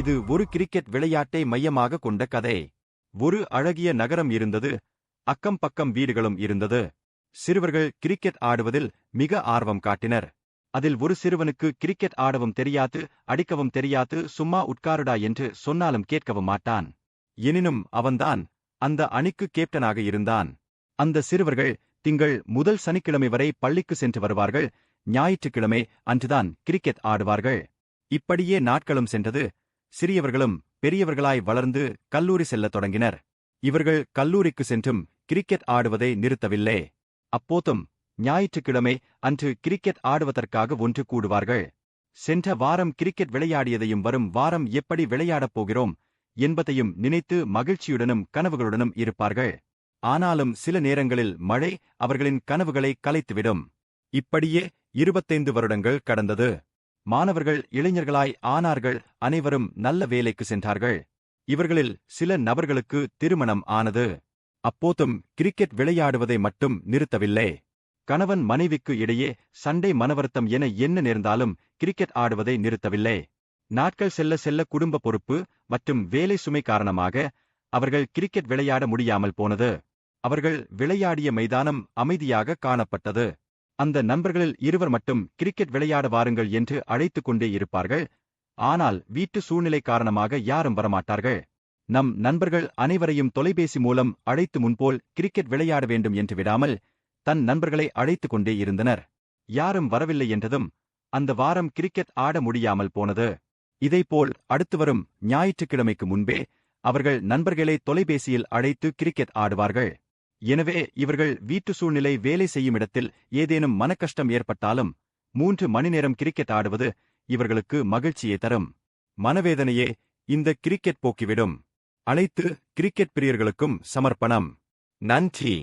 இது ஒரு கிரிக்கெட் விளையாட்டை மையமாக கொண்ட கதை. ஒரு அழகிய நகரம் இருந்தது. அக்கம் பக்கம் வீடுகளும் இருந்தது. சிறுவர்கள் கிரிக்கெட் ஆடுவதில் மிக ஆர்வம் காட்டினர். அதில் ஒரு சிறுவனுக்கு கிரிக்கெட் ஆடவும் தெரியாது அடிக்கவும் தெரியாது சும்மா உட்காருடா என்று சொன்னாலும் கேட்கவும் மாட்டான். எனினும் அவன்தான் அந்த அணிக்கு கேப்டனாக இருந்தான். அந்த சிறுவர்கள் திங்கள் முதல் சனிக்கிழமை வரை பள்ளிக்கு சென்று வருவார்கள். ஞாயிற்றுக்கிழமை அன்றுதான் கிரிக்கெட் ஆடுவார்கள். இப்படியே நாட்களும் சென்றது. சிறியவர்களும் பெரியவர்களாய் வளர்ந்து கல்லூரி செல்லத் தொடங்கினர். இவர்கள் கல்லூரிக்கு சென்றும் கிரிக்கெட் ஆடுவதை நிறுத்தவில்லை. அப்போதும் ஞாயிற்றுக்கிழமை அன்று கிரிக்கெட் ஆடுவதற்காக ஒன்று கூடுவார்கள். சென்ற வாரம் கிரிக்கெட் விளையாடியதையும் வரும் வாரம் எப்படி விளையாடப் போகிறோம் என்பதையும் நினைத்து மகிழ்ச்சியுடனும் கனவுகளுடனும் இருப்பார்கள். ஆனாலும் சில நேரங்களில் மழை அவர்களின் கனவுகளை கலைத்துவிடும். இப்படியே இருபத்தைந்து வருடங்கள் கடந்தது. மாணவர்கள் இளைஞர்களாய் ஆனார்கள் அனைவரும் நல்ல வேலைக்கு சென்றார்கள். இவர்களில் சில நபர்களுக்கு திருமணம் ஆனது. அப்போதும் கிரிக்கெட் விளையாடுவதை மட்டும் நிறுத்தவில்லை. கணவன் மனைவிக்கு இடையே சண்டை மனவருத்தம் என என்ன நேர்ந்தாலும் கிரிக்கெட் ஆடுவதை நிறுத்தவில்லை. நாட்கள் செல்ல செல்ல குடும்ப பொறுப்பு மற்றும் வேலை சுமை காரணமாக அவர்கள் கிரிக்கெட் விளையாட முடியாமல் போனது. அவர்கள் விளையாடிய மைதானம் அமைதியாக காணப்பட்டது. அந்த நண்பர்களில் இருவர் மட்டும் கிரிக்கெட் விளையாட வாருங்கள் என்று அழைத்துக் கொண்டே இருப்பார்கள். ஆனால் வீட்டு சூழ்நிலை காரணமாக யாரும் வரமாட்டார்கள். நம் நண்பர்கள் அனைவரையும் தொலைபேசி மூலம் அழைத்து முன்போல் கிரிக்கெட் விளையாட வேண்டும் என்று விடாமல் தன் நண்பர்களை அழைத்துக் கொண்டே இருந்தனர். யாரும் வரவில்லை என்றதும் அந்த வாரம் கிரிக்கெட் ஆட முடியாமல் போனது. இதைப்போல் அடுத்து வரும் ஞாயிற்றுக்கிழமைக்கு முன்பே அவர்கள் நண்பர்களை தொலைபேசியில் அழைத்து கிரிக்கெட் ஆடுவார்கள். எனவே இவர்கள் வீட்டு சூழ்நிலை வேலை செய்யும் இடத்தில் ஏதேனும் மனக்கஷ்டம் ஏற்பட்டாலும் மூன்று மணி நேரம் கிரிக்கெட் ஆடுவது இவர்களுக்கு மகிழ்ச்சியை தரும். மனவேதனையே இந்த கிரிக்கெட் போக்கிவிடும். அனைத்து கிரிக்கெட் பிரியர்களுக்கும் சமர்ப்பணம். நன்றி.